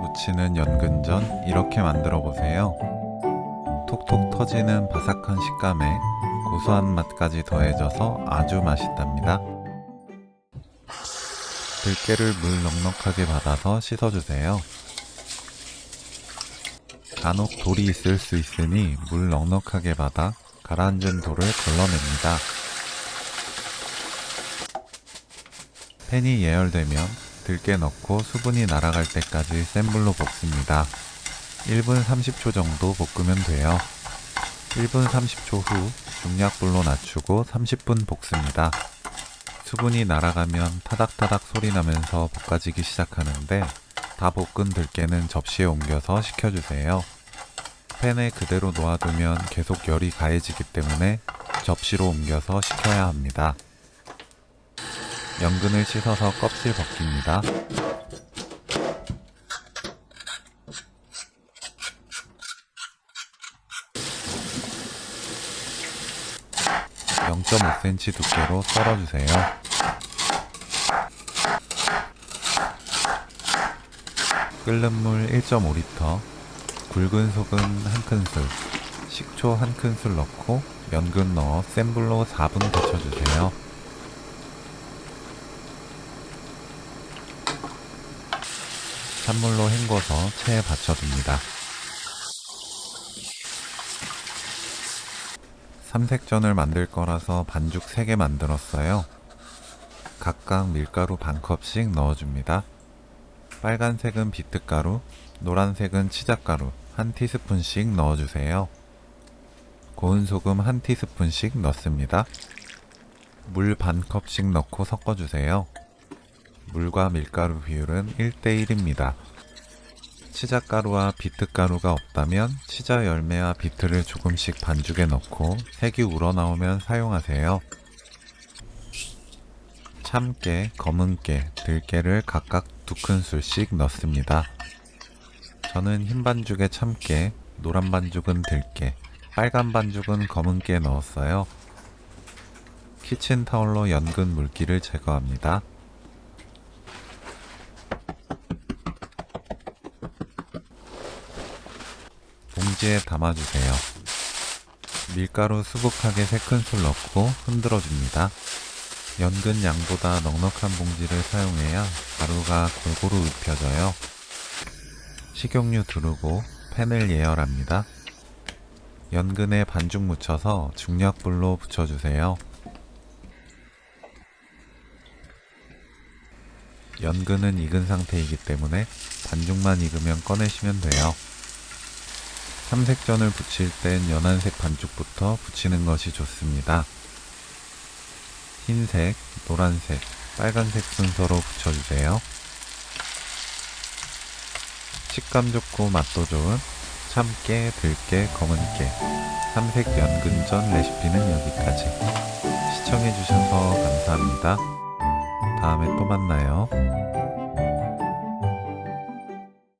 붙이는 연근전 이렇게 만들어 보세요. 톡톡 터지는 바삭한 식감에 고소한 맛까지 더해져서 아주 맛있답니다. 들깨를 물 넉넉하게 받아서 씻어주세요. 간혹 돌이 있을 수 있으니 물 넉넉하게 받아 가라앉은 돌을 걸러냅니다. 팬이 예열되면 들깨 넣고 수분이 날아갈 때까지 센 불로 볶습니다. 1분 30초 정도 볶으면 돼요. 1분 30초 후 중약불로 낮추고 30분 볶습니다. 수분이 날아가면 타닥타닥 소리 나면서 볶아지기 시작하는데 다 볶은 들깨는 접시에 옮겨서 식혀주세요. 팬에 그대로 놓아두면 계속 열이 가해지기 때문에 접시로 옮겨서 식혀야 합니다. 연근을 씻어서 껍질 벗깁니다. (0.5cm) 두께로 썰어주세요. 끓는 물 1.5리터, 굵은 소금 한 큰술, 식초 한 큰술 넣고 연근 넣어 센 불로 4분 데쳐주세요. 찬물로 헹궈서 체에 받쳐둡니다. 삼색전을 만들 거라서 반죽 3개 만들었어요. 각각 밀가루 반컵씩 넣어줍니다. 빨간색은 비트가루, 노란색은 치작가루 한 티스푼씩 넣어주세요. 고운 소금 한 티스푼씩 넣습니다. 물 반컵씩 넣고 섞어주세요. 물과 밀가루 비율은 1대1입니다. 치자가루와 비트가루가 없다면 치자 열매와 비트를 조금씩 반죽에 넣고 색이 우러나오면 사용하세요. 참깨, 검은깨, 들깨를 각각 두 큰술씩 넣습니다. 저는 흰 반죽에 참깨, 노란 반죽은 들깨, 빨간 반죽은 검은깨 넣었어요. 키친타올로 연근 물기를 제거합니다. 봉지에 담아주세요. 밀가루 수북하게 3큰술 넣고 흔들어 줍니다. 연근 양보다 넉넉한 봉지를 사용해야 가루가 골고루 입혀져요. 식용유 두르고 팬을 예열합니다. 연근에 반죽 묻혀서 중약불로 붙여주세요. 연근은 익은 상태이기 때문에 반죽만 익으면 꺼내시면 돼요. 삼색전을 붙일 땐 연한색 반죽부터 붙이는 것이 좋습니다. 흰색, 노란색, 빨간색 순서로 붙여주세요. 식감 좋고 맛도 좋은 참깨, 들깨, 검은깨, 삼색 연근전 레시피는 여기까지. 시청해주셔서 감사합니다. 다음에 또 만나요.